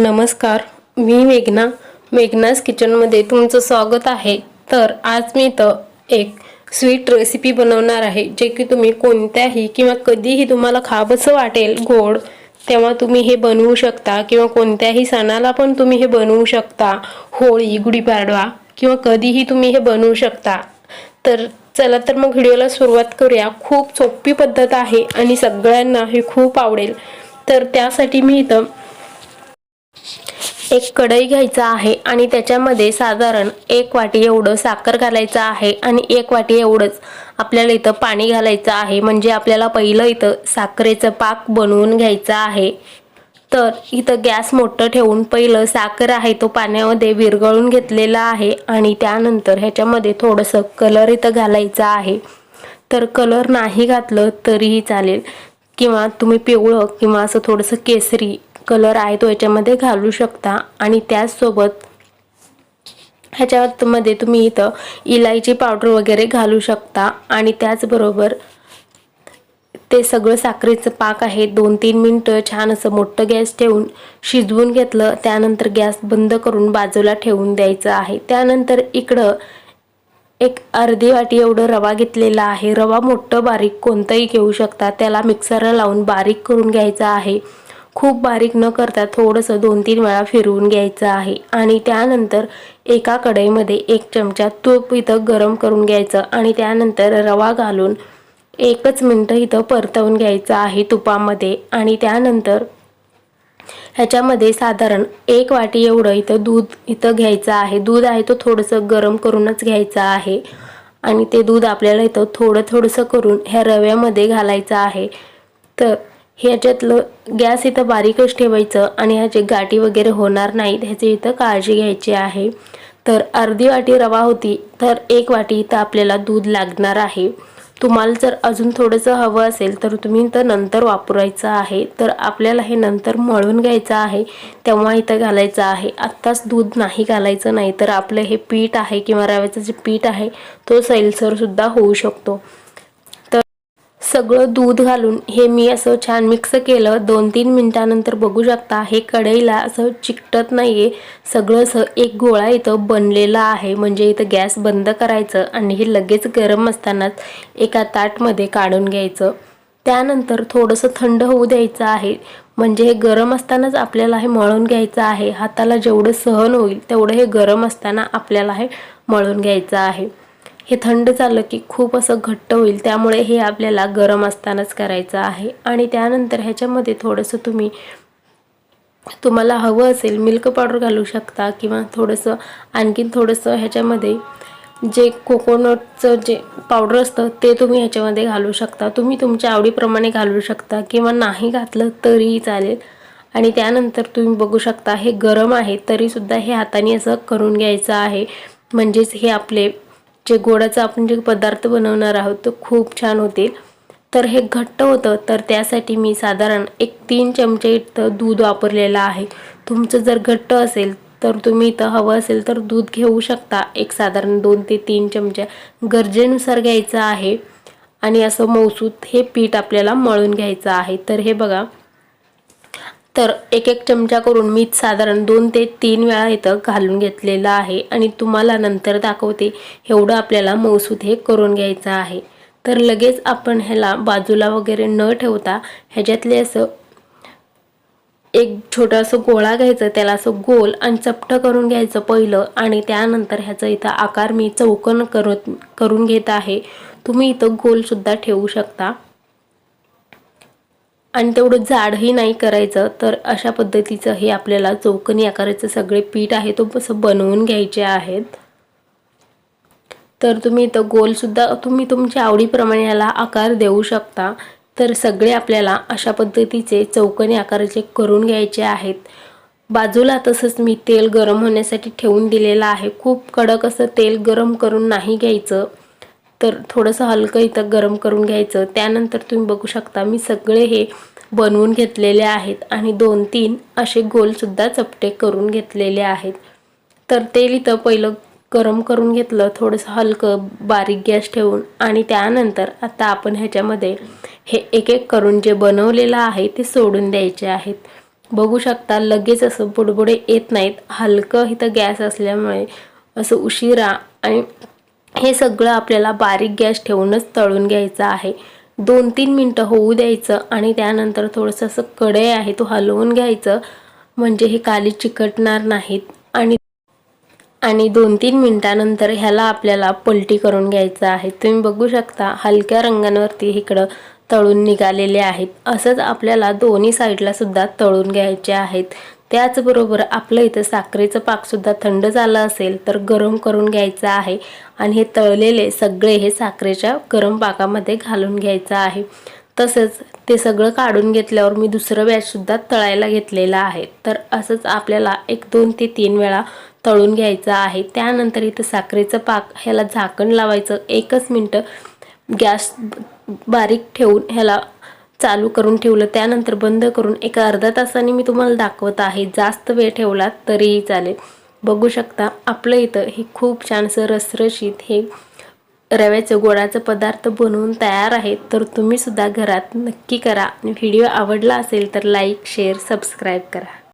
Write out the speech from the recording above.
नमस्कार मी मेघना मेघनास किचनमध्ये तुमचं स्वागत आहे. तर आज मी इथं एक स्वीट रेसिपी बनवणार आहे जे की तुम्ही कोणत्याही किंवा कधीही तुम्हाला खावंसं वाटेल गोड तेव्हा तुम्ही हे बनवू शकता किंवा कोणत्याही सणाला पण तुम्ही हे बनवू शकता होळी गुढीपाडवा किंवा कधीही तुम्ही हे बनवू शकता. तर चला तर मग व्हिडिओला सुरुवात करूया. खूप सोपी पद्धत आहे आणि सगळ्यांना हे खूप आवडेल. तर त्यासाठी मी इथं एक कढई घ्यायचा आहे आणि त्याच्यामध्ये साधारण एक वाटी एवढं साखर घालायचं आहे आणि एक वाटी एवढंच आपल्याला इथं पाणी घालायचं आहे. म्हणजे आपल्याला पहिलं इथं साखरेचं पाक बनवून घ्यायचं आहे. तर इथं गॅस मोठं ठेवून पहिलं साखर आहे तो पाण्यामध्ये विरघळून घेतलेला आहे आणि त्यानंतर ह्याच्यामध्ये थोडंसं कलर इथं घालायचं आहे. तर कलर नाही घातलं तरीही चालेल. किंवा तुम्ही पिवळं किंवा असं थोडंसं केसरी कलर आहे तो याच्यामध्ये घालू शकता. आणि त्याचसोबत ह्याच्यामध्ये तुम्ही इथं इलायची पावडर वगैरे घालू शकता. आणि त्याचबरोबर ते सगळं साखरेचं पाक आहे. दोन तीन मिनटं छान असं मोठं गॅस ठेवून शिजवून घेतलं. त्यानंतर गॅस बंद करून बाजूला ठेवून द्यायचं आहे. त्यानंतर इकडं एक अर्धी वाटी एवढं रवा घेतलेला आहे. रवा मोठं बारीक कोणतंही घेऊ शकता. त्याला मिक्सरला लावून बारीक करून घ्यायचा आहे. खूप बारीक न करता थोडंसं दोन तीन वेळा फिरवून घ्यायचं आहे. आणि त्यानंतर एका कढईमध्ये एक चमचा तूप इथं गरम करून घ्यायचं आणि त्यानंतर रवा घालून एकच मिनटं इथं परतवून घ्यायचं आहे तुपामध्ये. आणि त्यानंतर ह्याच्यामध्ये साधारण एक वाटी एवढं इथं दूध इथं घ्यायचं आहे. दूध आहे तो थोडंसं गरम करूनच घ्यायचं आहे. आणि ते दूध आपल्याला इथं थोडं थोडंसं करून ह्या रव्यामध्ये घालायचं आहे. तर ह्याच्यातलं गॅस इथं बारीकच ठेवायचं आणि ह्याचे गाठी वगैरे होणार नाहीत ह्याची इथं काळजी घ्यायची आहे. तर अर्धी वाटी रवा होती तर एक वाटी इथं आपल्याला दूध लागणार आहे. तुम्हाला जर अजून थोडंसं हवं असेल तर तुम्ही इथं नंतर वापरायचं आहे. तर आपल्याला हे नंतर मळून घ्यायचं आहे तेव्हा इथं घालायचं आहे. आत्ताच दूध नाही घालायचं नाही तर आपलं हे पीठ आहे किंवा रव्याचं जे पीठ आहे तो सैलसरसुद्धा होऊ शकतो. सगळं दूध घालून हे मी असं छान मिक्स केलं. दोन तीन मिनटानंतर बघू शकता हे कढईला असं चिकटत नाही आहे सगळं असं एक गोळा इथं बनलेला आहे. म्हणजे इथं गॅस बंद करायचं आणि हे लगेच गरम असतानाच एका ताटमध्ये काढून घ्यायचं. त्यानंतर थोडंसं थंड होऊ द्यायचं आहे. म्हणजे हे गरम असतानाच आपल्याला हे मळून घ्यायचं आहे. हाताला जेवढं सहन होईल तेवढं हे गरम असताना आपल्याला हे मळून घ्यायचं आहे. हे थंड झालं की खूप असं घट्ट होईल त्यामुळे हे आपल्याला गरम असतानाच करायचं आहे. आणि त्यानंतर ह्याच्यामध्ये थोडंसं तुम्ही तुम्हाला हवं असेल मिल्क पावडर घालू शकता किंवा थोडंसं आणखीन थोडंसं ह्याच्यामध्ये जे कोकोनटचं जे पावडर असतं ते तुम्ही ह्याच्यामध्ये घालू शकता. तुम्ही तुमच्या आवडीप्रमाणे घालू शकता किंवा नाही घातलं तरीही चालेल. आणि त्यानंतर तुम्ही बघू शकता हे गरम आहे तरीसुद्धा हे हाताने असं करून घ्यायचं आहे. म्हणजेच हे आपले जे गोडाचा आपण जे पदार्थ बनवणार आहोत तो खूप छान होतील. तर हे घट्ट होतं तर त्यासाठी मी साधारण एक तीन चमचे इथं दूध वापरलेलं आहे. तुमचं जर घट्ट असेल तर तुम्ही इथं हवं असेल तर दूध घेऊ शकता. एक साधारण दोन ते तीन चमच्या गरजेनुसार घ्यायचं आहे. आणि असं मौसूत हे पीठ आपल्याला मळून घ्यायचं आहे. तर हे बघा तर एक एक चमचा करून मी साधारण दोन ते तीन वेळा इथं घालून घेतलेलं आहे आणि तुम्हाला नंतर दाखवते एवढं आपल्याला मौसूद हे करून घ्यायचं आहे. तर लगेच आपण ह्याला बाजूला वगैरे न ठेवता ह्याच्यातले असं एक छोटासा गोळा घ्यायचं त्याला असं गोल आणि चपटं करून घ्यायचं पहिलं आणि त्यानंतर ह्याचं इथं आकार मी चौकन करत करून घेत आहे. तुम्ही इथं गोलसुद्धा ठेवू शकता. आणि तेवढं जाडही नाही करायचं तर अशा पद्धतीचं हे आपल्याला चौकनी आकाराचं सगळे पीठ आहे तो असं बनवून घ्यायचे आहेत. तर तुम्ही इथं गोलसुद्धा तुम्ही तुमच्या आवडीप्रमाणे याला आकार देऊ शकता. तर सगळे आपल्याला अशा पद्धतीचे चौकनी आकाराचे करून घ्यायचे आहेत. बाजूला तसंच मी तेल गरम होण्यासाठी ठेवून दिलेलं आहे. खूप कडक असं तेल गरम करून नाही घ्यायचं. तर थोडंसं हलकं इथं गरम करून घ्यायचं. त्यानंतर तुम्ही बघू शकता मी सगळे हे बनवून घेतलेले आहेत आणि दोन तीन असे गोलसुद्धा चपटे करून घेतलेले आहेत. तर तेल इथं पहिलं गरम करून घेतलं थोडंसं हलकं बारीक गॅस ठेवून आणि त्यानंतर आता आपण ह्याच्यामध्ये हे एक एक करून जे बनवलेलं आहे ते सोडून द्यायचे आहेत. बघू शकता लगेच असं बुडबुडे येत नाहीत. हलकं इथं गॅस असल्यामुळे असं उशिरा आणि हे सगळं आपल्याला बारीक गॅस ठेवूनच तळून घ्यायचं आहे. दोन तीन मिनटं होऊ द्यायचं आणि त्यानंतर थोडंसं असं कढई आहे तो हलवून घ्यायचं. म्हणजे हे काली चिकटणार नाहीत. आणि आणि दोन तीन मिनटानंतर ह्याला आपल्याला पलटी करून घ्यायचं आहे. तुम्ही बघू शकता हलक्या रंगांवरती इकडं तळून निघालेले आहेत. असंच आपल्याला दोन्ही साईडला सुद्धा तळून घ्यायचे आहेत. त्याचबरोबर आपलं इथं साखरेचं पाकसुद्धा थंड झालं असेल तर गरम करून घ्यायचं आहे. आणि हे तळलेले सगळे हे साखरेच्या गरम पाकामध्ये घालून घ्यायचं आहे. तसंच ते सगळं काढून घेतल्यावर मी दुसरं बॅचसुद्धा तळायला घेतलेलं आहे. तर असंच आपल्याला एक दोन ते तीन वेळा तळून घ्यायचं आहे. त्यानंतर इथं साखरेचं पाक ह्याला झाकण लावायचं. एकच मिनटं गॅस बारीक ठेवून ह्याला चालू करून ठेवलं. त्यानंतर बंद करून एका अर्धा तासाने मी तुम्हाला दाखवत आहे. जास्त वेळ ठेवला तरीही चालेल. बघू शकता आपलं इथं हे खूप छानसं रसरशीत हे रव्याचं गोडाचं पदार्थ बनवून तयार आहे तर तुम्हीसुद्धा घरात नक्की करा. आणि व्हिडिओ आवडला असेल तर लाईक शेअर सबस्क्राईब करा.